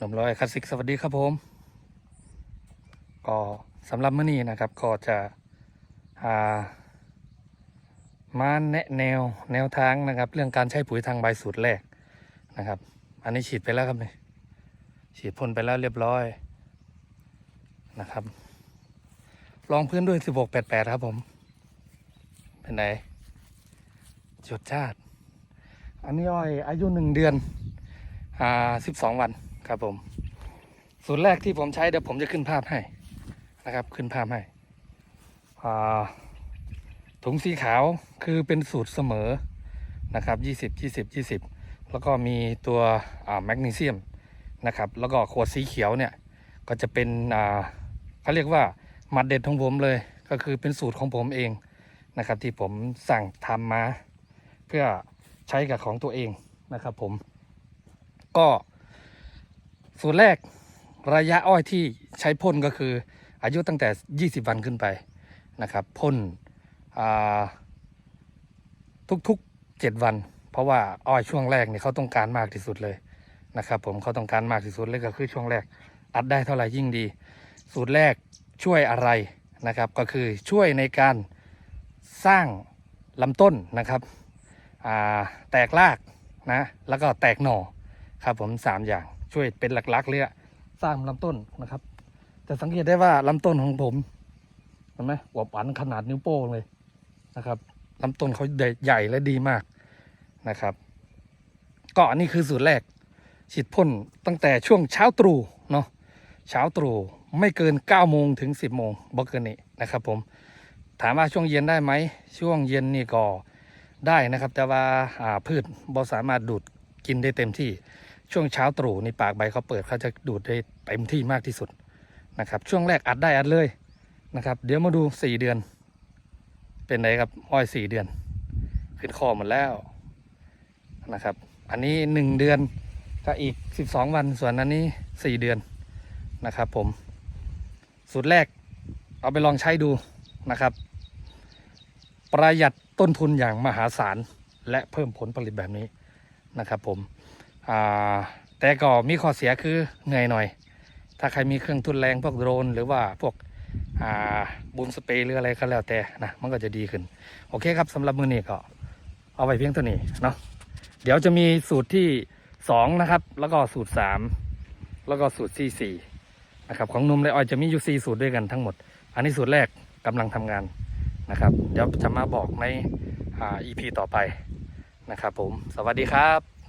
หนุ่มร้อยคลาสสิกสวัสดีครับผม ก็สำหรับมื้อนี้นะครับ ก็จะามาแนะแนวแนวทางนะครับ เรื่องการใช้ปุ๋ยทางใบสูตรแรกนะครับ อันนี้ฉีดไปแล้วครับเนี่ยฉีดพ่นไปแล้วเรียบร้อยนะครับลองพื้นด้วย 1688 ครับผม เป็นไงจดชาติ อันนี้อ้อยอายุหนึ่งเดือน อ่าสิบสองวัน ครับผม สูตรแรกที่ผมใช้เดี๋ยวผมจะขึ้นภาพให้นะครับ ขึ้นภาพให้ถุงสีขาวคือเป็นสูตรเสมอนะครับยี่สิบยี่สิบยี่สิบแล้วก็มีตัวแมกนีเซียมนะครับ แล้วก็ขวดสีเขียวเนี่ยก็จะเป็นเขาเรียกว่ามัดเด็ดของผมเลยก็คือเป็นสูตรของผมเองนะครับ ที่ผมสั่งทำมา เพื่อใช้กับของตัวเองนะครับผม ก็ สูตรแรกระยะอ้อยที่ใช้พ่นก็คืออายุตั้งแต่ 20 วันขึ้นไปนะครับพ่นทุกๆ 7 วัน เพราะว่าอ้อยช่วงแรกเนี่ยเขาต้องการมากที่สุดเลยนะครับผมเขาต้องการมากที่สุดเลยก็คือช่วงแรก อัดได้เท่าไหร่ยิ่งดี สูตรแรกช่วยอะไรนะครับ ก็คือช่วยในการสร้างลำต้นนะครับแตกรากนะแล้วก็แตกหน่อครับผมสามอย่าง ช่วยเป็นหลักๆเลยอะสร้างลำต้นนะครับจะสังเกตได้ว่าลำต้นของผมเห็นไหมอวบอันขนาดนิ้วโป้งเลยนะครับลำต้นเขาใหญ่และดีมากนะครับ ก็อันนี้คือสูตรแรกฉีดพ่นตั้งแต่ช่วงเช้าตรู่เนาะเช้าตรู่ไม่เกิน9ก้าโมงถึง 10บโมงบอกเกินนี้นะครับผมถามว่าช่วงเย็นได้ไหมช่วงเย็นนี่ก็ได้นะครับ แต่ว่าอ่าพืชบ่สามารถดูดกินได้เต็มที่ ช่วงเช้าตรู่ในปากใบเขาเปิดเขาจะดูดได้เต็มที่มากที่สุดนะครับช่วงแรกอัดได้อัดเลยนะครับ เดี๋ยวมาดูสี่เดือน เป็นไงครับอ้อยสี่เดือน ขึ้นคอหมดแล้วนะครับ อันนี้หนึ่งเดือนก็อีกสิบสองวันส่วนอันนี้สี่เดือนนะครับ ผม สูตรแรกเอาไปลองใช้ดูนะครับ ประหยัดต้นทุนอย่างมหาศาลและเพิ่มผลผลิตแบบนี้นะครับผม แต่ก็มีข้อเสียคือเหนื่อยหน่อย ถ้าใครมีเครื่องทุนแรงพวกโดรนหรือว่าพวกบูมสเปรย์หรืออะไรก็แล้วแต่นะมันก็จะดีขึ้น โอเคครับสำหรับมือนี้ก็เอาไว้เพียงเท่านี้เนาะเดี๋ยวจะมีสูตรที่สองนะครับ แล้วก็สูตรสามแล้วก็สูตรที่สี่นะครับของนุ่มและออยจะมีอยู่สี่สูตรด้วยกันทั้งหมด อันนี้สูตรแรกกำลังทำงานนะครับ เดี๋ยวจะมาบอกในอ่า EP ต่อไปนะครับผม สวัสดีครับ